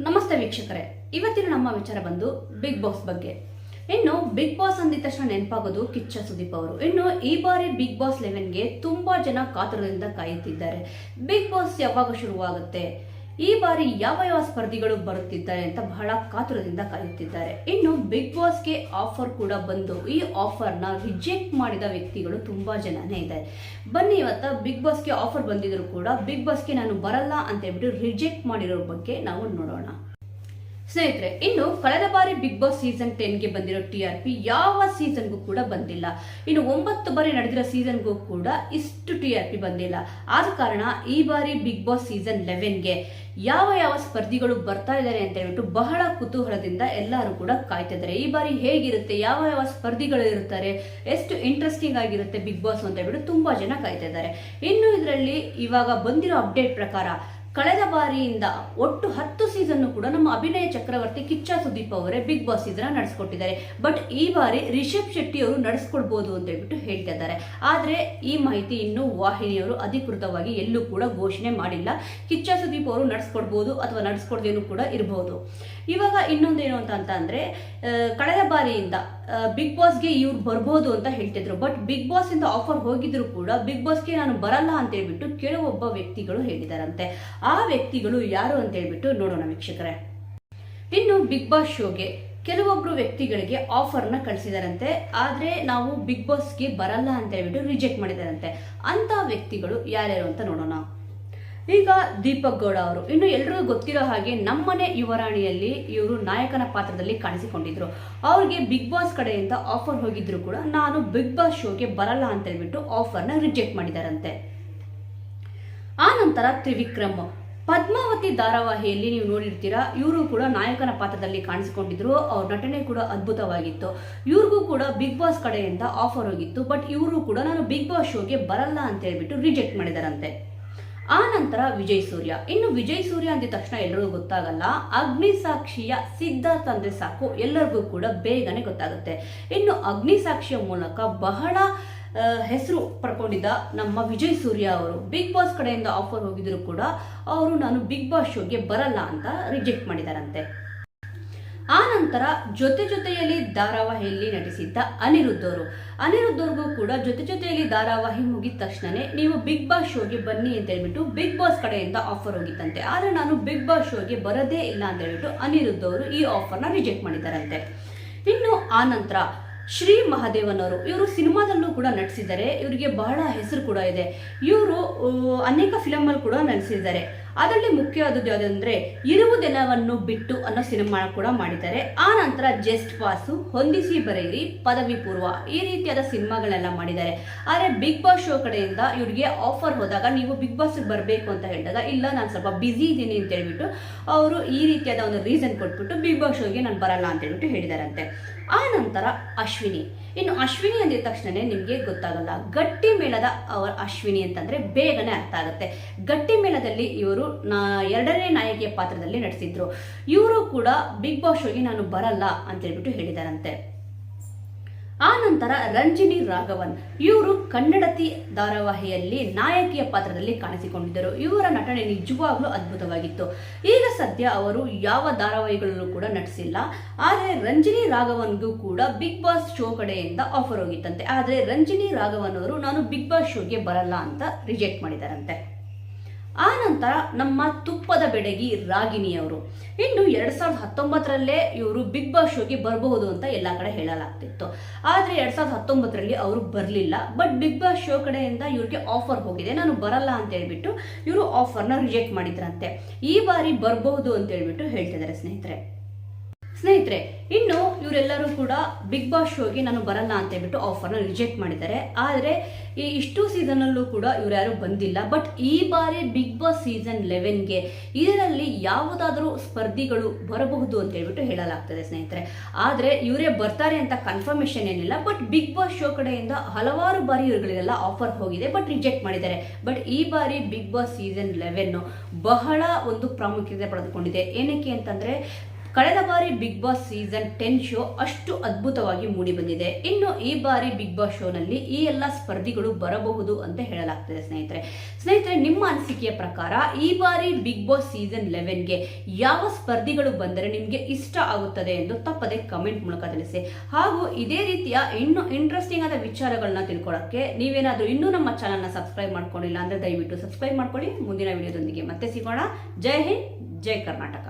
ನಮಸ್ತೆ ವೀಕ್ಷಕರೇ. ಇವತ್ತಿನ ನಮ್ಮ ವಿಚಾರ ಬಂದು ಬಿಗ್ ಬಾಸ್ ಬಗ್ಗೆ. ಇನ್ನು ಬಿಗ್ ಬಾಸ್ ಅಂದಿದ ತಕ್ಷಣ ನೆನಪಾಗೋದು ಕಿಚ್ಚ ಸುದೀಪ್ ಅವರು. ಇನ್ನು ಈ ಬಾರಿ ಬಿಗ್ ಬಾಸ್ ಲೆವೆನ್ಗೆ ತುಂಬಾ ಜನ ಕಾತುರದಿಂದ ಕಾಯುತ್ತಿದ್ದಾರೆ. ಬಿಗ್ ಬಾಸ್ ಯಾವಾಗ ಶುರುವಾಗುತ್ತೆ? ಈ ಬಾರಿ ಯಾವ ಯಾವ ಸ್ಪರ್ಧಿಗಳು ಬರುತ್ತಿದ್ದಾರೆ ಅಂತ ಬಹಳ ಕಾತುರದಿಂದ ಕಾಯುತ್ತಿದ್ದಾರೆ ಇನ್ನು ಬಿಗ್ ಬಾಸ್ಗೆ ಆಫರ್ ಕೂಡ ಬಂದು, ಈ ಆಫರ್ನ ರಿಜೆಕ್ಟ್ ಮಾಡಿದ ವ್ಯಕ್ತಿಗಳು ತುಂಬಾ ಜನನೇ ಇದ್ದಾರೆ ಬನ್ನಿ ಇವತ್ತ ಬಿಗ್ ಬಾಸ್ಗೆ ಆಫರ್ ಬಂದಿದ್ರು ಕೂಡ ಬಿಗ್ ಬಾಸ್ಗೆ ನಾನು ಬರಲ್ಲ ಅಂತ ಹೇಳ್ಬಿಟ್ಟು ರಿಜೆಕ್ಟ್ ಮಾಡಿರೋ ಬಗ್ಗೆ ನಾವು ನೋಡೋಣ. ಸ್ನೇಹಿತರೆ, ಇನ್ನು ಕಳೆದ ಬಾರಿ ಬಿಗ್ ಬಾಸ್ ಸೀಸನ್ ಟೆನ್ಗೆ ಬಂದಿರೋ ಟಿ ಆರ್ ಪಿ ಯಾವ ಸೀಸನ್ಗೂ ಕೂಡ ಬಂದಿಲ್ಲ. ಇನ್ನು ಒಂಬತ್ತು ಬಾರಿ ನಡೆದಿರೋ ಸೀಸನ್ಗೂ ಕೂಡ ಇಷ್ಟು ಟಿ ಆರ್ ಪಿ ಬಂದಿಲ್ಲ. ಆದ ಕಾರಣ ಈ ಬಾರಿ ಬಿಗ್ ಬಾಸ್ ಸೀಸನ್ ಲೆವೆನ್ಗೆ ಯಾವ ಯಾವ ಸ್ಪರ್ಧಿಗಳು ಬರ್ತಾ ಇದ್ದಾರೆ ಅಂತ ಹೇಳ್ಬಿಟ್ಟು ಬಹಳ ಕುತೂಹಲದಿಂದ ಎಲ್ಲರೂ ಕೂಡ ಕಾಯ್ತಿದ್ದಾರೆ ಈ ಬಾರಿ ಹೇಗಿರುತ್ತೆ, ಯಾವ ಯಾವ ಸ್ಪರ್ಧಿಗಳು ಇರುತ್ತಾರೆ, ಎಷ್ಟು ಇಂಟ್ರೆಸ್ಟಿಂಗ್ ಆಗಿರುತ್ತೆ ಬಿಗ್ ಬಾಸ್ ಅಂತ ಹೇಳ್ಬಿಟ್ಟು ತುಂಬಾ ಜನ ಕಾಯ್ತಿದ್ದಾರೆ ಇನ್ನು ಇದರಲ್ಲಿ ಇವಾಗ ಬಂದಿರೋ ಅಪ್ಡೇಟ್ ಪ್ರಕಾರ ಕಳೆದ ಬಾರಿಯಿಂದ ಒಟ್ಟು ಹತ್ತು ಸೀಸನ್ ಕೂಡ ನಮ್ಮ ಅಭಿನಯ ಚಕ್ರವರ್ತಿ ಕಿಚ್ಚ ಸುದೀಪ್ ಅವರೇ ಬಿಗ್ ಬಾಸ್ ಸೀಸನ್ ನಡೆಸ್ಕೊಟ್ಟಿದ್ದಾರೆ. ಬಟ್ ಈ ಬಾರಿ ರಿಷಬ್ ಶೆಟ್ಟಿ ಅವರು ನಡೆಸ್ಕೊಡ್ಬೋದು ಅಂತ ಹೇಳ್ಬಿಟ್ಟು ಹೇಳ್ತಾ ಇದ್ದಾರೆ. ಆದ್ರೆ ಈ ಮಾಹಿತಿ ಇನ್ನು ವಾಹಿನಿಯವರು ಅಧಿಕೃತವಾಗಿ ಎಲ್ಲೂ ಕೂಡ ಘೋಷಣೆ ಮಾಡಿಲ್ಲ. ಕಿಚ್ಚ ಸುದೀಪ್ ಅವರು ನಡೆಸ್ಕೊಡ್ಬೋದು ಅಥವಾ ನಡೆಸ್ಕೊಡ್ದೇನು ಕೂಡ ಇರಬಹುದು ಇವಾಗ ಇನ್ನೊಂದೇನು ಅಂತ ಅಂದ್ರೆ ಕಳೆದ ಬಾರಿಯಿಂದ ಬಿಗ್ ಬಾಸ್ಗೆ ಇವ್ರು ಬರ್ಬೋದು ಅಂತ ಹೇಳ್ತಿದ್ರು ಬಟ್ ಬಿಗ್ ಬಾಸ್ ಇಂದ ಆಫರ್ ಹೋಗಿದ್ರು ಕೂಡ ಬಿಗ್ ಬಾಸ್ಗೆ ನಾನು ಬರಲ್ಲ ಅಂತ ಹೇಳ್ಬಿಟ್ಟು ಕೆಲವೊಬ್ಬ ವ್ಯಕ್ತಿಗಳು ಹೇಳಿದಾರಂತೆ. ಆ ವ್ಯಕ್ತಿಗಳು ಯಾರು ಅಂತ ಹೇಳ್ಬಿಟ್ಟು ನೋಡೋಣ. ವೀಕ್ಷಕರೇ. ಇನ್ನು ಬಿಗ್ ಬಾಸ್ ಶೋಗೆ ಕೆಲವೊಬ್ರು ವ್ಯಕ್ತಿಗಳಿಗೆ ಆಫರ್ನ ಕಳಿಸಿದಾರಂತೆ. ಆದ್ರೆ ನಾವು ಬಿಗ್ ಬಾಸ್ಗೆ ಬರಲ್ಲ ಅಂತ ಹೇಳ್ಬಿಟ್ಟು ರಿಜೆಕ್ಟ್ ಮಾಡಿದಾರಂತೆ. ಅಂತ ವ್ಯಕ್ತಿಗಳು ಯಾರ್ಯಾರು ಅಂತ ನೋಡೋಣ. ಈಗ ದೀಪಕ್ ಗೌಡ ಅವರು. ಇನ್ನು ಎಲ್ರಿಗೂ ಗೊತ್ತಿರೋ ಹಾಗೆ ನಮ್ಮನೆ ಯುವರಾಣಿಯಲ್ಲಿ ಇವರು ನಾಯಕನ ಪಾತ್ರದಲ್ಲಿ ಕಾಣಿಸಿಕೊಂಡಿದ್ರು. ಅವ್ರಿಗೆ ಬಿಗ್ ಬಾಸ್ ಕಡೆಯಿಂದ ಆಫರ್ ಹೋಗಿದ್ರು ಕೂಡ ನಾನು ಬಿಗ್ ಬಾಸ್ ಶೋಗೆ ಬರಲ್ಲ ಅಂತ ಹೇಳ್ಬಿಟ್ಟು ಆಫರ್ನ ರಿಜೆಕ್ಟ್ ಮಾಡಿದಾರಂತೆ. ಆ ನಂತರ ತ್ರಿವಿಕ್ರಮ್. ಪದ್ಮಾವತಿ ಧಾರಾವಾಹಿಯಲ್ಲಿ ನೀವು ನೋಡಿರ್ತೀರಾ, ಇವರು ಕೂಡ ನಾಯಕನ ಪಾತ್ರದಲ್ಲಿ ಕಾಣಿಸಿಕೊಂಡಿದ್ರು, ಅವ್ರ ನಟನೆ ಕೂಡ ಅದ್ಭುತವಾಗಿತ್ತು. ಇವ್ರಿಗೂ ಕೂಡ ಬಿಗ್ ಬಾಸ್ ಕಡೆಯಿಂದ ಆಫರ್ ಹೋಗಿತ್ತು ಬಟ್ ಇವರು ಕೂಡ ನಾನು ಬಿಗ್ ಬಾಸ್ ಶೋಗೆ ಬರಲ್ಲ ಅಂತ ಹೇಳ್ಬಿಟ್ಟು ರಿಜೆಕ್ಟ್ ಮಾಡಿದಾರಂತೆ. ಆ ನಂತರ ವಿಜಯ್ ಸೂರ್ಯ. ಇನ್ನು ವಿಜಯ್ ಸೂರ್ಯ ಅಂದ ತಕ್ಷಣ ಎಲ್ಲರಿಗೂ ಗೊತ್ತಾಗಲ್ಲ, ಅಗ್ನಿ ಸಾಕ್ಷಿಯ ಸಿದ್ಧಾರ್ಥ ಅಂದ್ರೆ ಸಾಕು ಎಲ್ಲರಿಗೂ ಕೂಡ ಬೇಗನೆ ಗೊತ್ತಾಗುತ್ತೆ. ಇನ್ನು ಅಗ್ನಿ ಸಾಕ್ಷಿಯ ಮೂಲಕ ಬಹಳ ಹೆಸರು ಪಡ್ಕೊಂಡಿದ್ದ ನಮ್ಮ ವಿಜಯ್ ಸೂರ್ಯ ಅವರು. ಬಿಗ್ ಬಾಸ್ ಕಡೆಯಿಂದ ಆಫರ್ ಹೋಗಿದ್ರು ಕೂಡ ಅವರು ನಾನು ಬಿಗ್ ಬಾಸ್ ಶೋಗೆ ಬರಲ್ಲ ಅಂತ ರಿಜೆಕ್ಟ್ ಮಾಡಿದಾರಂತೆ. ಆ ನಂತರ ಜೊತೆ ಜೊತೆಯಲ್ಲಿ ಧಾರಾವಾಹಿಯಲ್ಲಿ ನಟಿಸಿದ್ದ ಅನಿರುದ್ಧ ಅವರು. ಅನಿರುದ್ಧ ಅವ್ರಿಗೂ ಕೂಡ ಜೊತೆ ಜೊತೆಯಲ್ಲಿ ಧಾರಾವಾಹಿ ಮುಗಿದ ತಕ್ಷಣನೇ ನೀವು ಬಿಗ್ ಬಾಸ್ ಶೋಗೆ ಬನ್ನಿ ಅಂತ ಹೇಳ್ಬಿಟ್ಟು ಬಿಗ್ ಬಾಸ್ ಕಡೆಯಿಂದ ಆಫರ್ ಹೋಗಿತ್ತಂತೆ. ಆದರೆ ನಾನು ಬಿಗ್ ಬಾಸ್ ಶೋಗೆ ಬರದೇ ಇಲ್ಲ ಅಂತ ಹೇಳ್ಬಿಟ್ಟು ಅನಿರುದ್ಧ ಅವರು ಈ ಆಫರ್ನ ರಿಜೆಕ್ಟ್ ಮಾಡಿದಾರಂತೆ. ಇನ್ನು ಆ ನಂತರ ಶ್ರೀ ಮಹಾದೇವನವರು. ಇವರು ಸಿನಿಮಾದಲ್ಲೂ ಕೂಡ ನಟಿಸಿದ್ದಾರೆ. ಇವರಿಗೆ ಬಹಳ ಹೆಸರು ಕೂಡ ಇದೆ. ಇವರು ಅನೇಕ ಫಿಲಮಲ್ಲಿ ಕೂಡ ನಟಿಸಿದ್ದಾರೆ. ಅದರಲ್ಲಿ ಮುಖ್ಯವಾದದ್ದು ಯಾವುದಂದ್ರೆ ಇರುವುದೆಲ್ಲವನ್ನು ಬಿಟ್ಟು ಅನ್ನೋ ಸಿನಿಮಾ ಕೂಡ ಮಾಡಿದ್ದಾರೆ. ಆ ನಂತರ ಜಸ್ಟ್ ಪಾಸು, ಹೊಂದಿಸಿ ಬರೆಯಿರಿ, ಪದವಿ ಪೂರ್ವ ಈ ರೀತಿಯಾದ ಸಿನಿಮಾಗಳೆಲ್ಲ ಮಾಡಿದ್ದಾರೆ. ಆದರೆ ಬಿಗ್ ಬಾಸ್ ಶೋ ಕಡೆಯಿಂದ ಇವರಿಗೆ ಆಫರ್ ಹೋದಾಗ ನೀವು ಬಿಗ್ ಬಾಸ್ ಬರಬೇಕು ಅಂತ ಹೇಳಿದಾಗ, ಇಲ್ಲ, ನಾನು ಸ್ವಲ್ಪ ಬ್ಯುಸಿ ಇದ್ದೀನಿ ಅಂತ ಹೇಳ್ಬಿಟ್ಟು ಅವರು ಈ ರೀತಿಯಾದ ಒಂದು ರೀಸನ್ ಕೊಟ್ಬಿಟ್ಟು ಬಿಗ್ ಬಾಸ್ ಶೋಗೆ ನಾನು ಬರಲ್ಲ ಅಂತ ಹೇಳ್ಬಿಟ್ಟು ಹೇಳಿದಾರಂತೆ. ಆ ನಂತರ ಅಶ್ವಿನಿ. ಇನ್ನು ಅಶ್ವಿನಿ ಅಂದಿದ ತಕ್ಷಣನೇ ನಿಮಗೆ ಗೊತ್ತಾಗಲ್ಲ, ಗಟ್ಟಿ ಮೇಳದ ಅವರ ಅಶ್ವಿನಿ ಅಂತಂದ್ರೆ ಬೇಗನೆ ಅರ್ಥ ಆಗುತ್ತೆ. ಗಟ್ಟಿ ಮೇಳದಲ್ಲಿ ಇವರು ನಾ ಎರಡನೇ ನಾಯಕಿಯ ಪಾತ್ರದಲ್ಲಿ ನಟಿಸಿದ್ರು. ಇವರು ಕೂಡ ಬಿಗ್ ಬಾಸ್ ಶೋಗೆ ನಾನು ಬರಲ್ಲ ಅಂತ ಹೇಳ್ಬಿಟ್ಟು ಹೇಳಿದಾರಂತೆ. ಆ ನಂತರ ರಂಜಿನಿ ರಾಘವನ್, ಇವರು ಕನ್ನಡತಿ ಧಾರಾವಾಹಿಯಲ್ಲಿ ನಾಯಕಿಯ ಪಾತ್ರದಲ್ಲಿ ಕಾಣಿಸಿಕೊಂಡಿದ್ದರು. ಇವರ ನಟನೆ ನಿಜವಾಗ್ಲೂ ಅದ್ಭುತವಾಗಿತ್ತು. ಈಗ ಸದ್ಯ ಅವರು ಯಾವ ಧಾರಾವಾಹಿಗಳಲ್ಲೂ ಕೂಡ ನಟಿಸಿಲ್ಲ. ಆದರೆ ರಂಜಿನಿ ರಾಘವನ್ಗೂ ಕೂಡ ಬಿಗ್ ಬಾಸ್ ಶೋ ಕಡೆಯಿಂದ ಆಫರ್ ಹೋಗಿತ್ತಂತೆ. ಆದರೆ ರಂಜಿನಿ ರಾಘವನ್ ಅವರು, ನಾನು ಬಿಗ್ ಬಾಸ್ ಶೋಗೆ ಬರಲ್ಲ ಅಂತ ರಿಜೆಕ್ಟ್ ಮಾಡಿದಾರಂತೆ. ಆ ನಂತರ ನಮ್ಮ ತುಪ್ಪದ ಬೆಡಗಿ ರಾಗಿಣಿ ಅವರು ಇನ್ನು ಎರಡ್ ಸಾವಿರದ ಹತ್ತೊಂಬತ್ತರಲ್ಲೇ ಇವರು ಬಿಗ್ ಬಾಸ್ ಶೋಗೆ ಬರಬಹುದು ಅಂತ ಎಲ್ಲ ಕಡೆ ಹೇಳಲಾಗ್ತಿತ್ತು. ಆದ್ರೆ ಎರಡ್ ಸಾವಿರದ ಹತ್ತೊಂಬತ್ತರಲ್ಲಿ ಅವರು ಬರಲಿಲ್ಲ. ಬಟ್ ಬಿಗ್ ಬಾಸ್ ಶೋ ಕಡೆಯಿಂದ ಇವ್ರಿಗೆ ಆಫರ್ ಹೋಗಿದೆ. ನಾನು ಬರಲ್ಲ ಅಂತ ಹೇಳ್ಬಿಟ್ಟು ಇವರು ಆಫರ್ನ ರಿಜೆಕ್ಟ್ ಮಾಡಿದ್ರಂತೆ. ಈ ಬಾರಿ ಬರಬಹುದು ಅಂತ ಹೇಳ್ಬಿಟ್ಟು ಹೇಳ್ತಿದ್ದಾರೆ ಸ್ನೇಹಿತರೆ. ಸ್ನೇಹಿತರೆ, ಇನ್ನು ಇವರೆಲ್ಲರೂ ಕೂಡ ಬಿಗ್ ಬಾಸ್ ಶೋಗೆ ನಾನು ಬರಲ್ಲ ಅಂತ ಹೇಳ್ಬಿಟ್ಟು ಆಫರ್ನ ರಿಜೆಕ್ಟ್ ಮಾಡಿದ್ದಾರೆ. ಆದರೆ, ಈ ಇಷ್ಟು ಸೀಸನಲ್ಲೂ ಕೂಡ ಇವ್ರು ಯಾರು ಬಂದಿಲ್ಲ. ಬಟ್ ಈ ಬಾರಿ ಬಿಗ್ ಬಾಸ್ ಸೀಸನ್ ಲೆವೆನ್ಗೆ ಇದರಲ್ಲಿ ಯಾವುದಾದ್ರೂ ಸ್ಪರ್ಧಿಗಳು ಬರಬಹುದು ಅಂತ ಹೇಳ್ಬಿಟ್ಟು ಹೇಳಲಾಗ್ತದೆ ಸ್ನೇಹಿತರೆ. ಆದರೆ, ಇವರೇ ಬರ್ತಾರೆ ಅಂತ ಕನ್ಫರ್ಮೇಶನ್ ಏನಿಲ್ಲ. ಬಟ್ ಬಿಗ್ ಬಾಸ್ ಶೋ ಕಡೆಯಿಂದ ಹಲವಾರು ಬಾರಿ ಇವರುಗಳಿಗೆಲ್ಲ ಆಫರ್ ಹೋಗಿದೆ ಬಟ್ ರಿಜೆಕ್ಟ್ ಮಾಡಿದ್ದಾರೆ. ಬಟ್ ಈ ಬಾರಿ ಬಿಗ್ ಬಾಸ್ ಸೀಸನ್ ಲೆವೆನ್ ಬಹಳ ಒಂದು ಪ್ರಾಮುಖ್ಯತೆ ಪಡೆದುಕೊಂಡಿದೆ. ಏನಕ್ಕೆ ಅಂತಂದ್ರೆ ಕಳೆದ ಬಾರಿ big boss season ten show ಅಷ್ಟು ಅದ್ಭುತವಾಗಿ ಮೂಡಿ ಬಂದಿದೆ. ಇನ್ನು ಈ ಬಾರಿ ಬಿಗ್ ಬಾಸ್ ಶೋನಲ್ಲಿ ಈ ಎಲ್ಲ ಸ್ಪರ್ಧಿಗಳು ಬರಬಹುದು ಅಂತ ಹೇಳಲಾಗ್ತದೆ ಸ್ನೇಹಿತರೆ. ಸ್ನೇಹಿತರೆ, ನಿಮ್ಮ ಅನಿಸಿಕೆಯ ಪ್ರಕಾರ ಈ ಬಾರಿ ಬಿಗ್ ಬಾಸ್ ಸೀಸನ್ ಲೆವೆನ್ಗೆ ಯಾವ ಸ್ಪರ್ಧಿಗಳು ಬಂದರೆ ನಿಮಗೆ ಇಷ್ಟ ಆಗುತ್ತದೆ ಎಂದು ತಪ್ಪದೆ ಕಮೆಂಟ್ ಮೂಲಕ ತಿಳಿಸಿ. ಹಾಗೂ ಇದೇ ರೀತಿಯ ಇನ್ನು ಇಂಟ್ರೆಸ್ಟಿಂಗ್ ಆದ ವಿಚಾರಗಳನ್ನ ತಿಳ್ಕೊಳ್ಳೋಕ್ಕೆ ನೀವೇನಾದರೂ ಇನ್ನೂ ನಮ್ಮ ಚಾನಲ್ನ ಸಬ್ಸ್ಕ್ರೈಬ್ ಮಾಡ್ಕೊಂಡಿಲ್ಲ ಅಂದರೆ ದಯವಿಟ್ಟು ಸಬ್ಸ್ಕ್ರೈಬ್ ಮಾಡ್ಕೊಳ್ಳಿ. ಮುಂದಿನ ವಿಡಿಯೋದೊಂದಿಗೆ ಮತ್ತೆ ಸಿಗೋಣ. ಜೈ ಹಿಂದ್, ಜೈ ಕರ್ನಾಟಕ.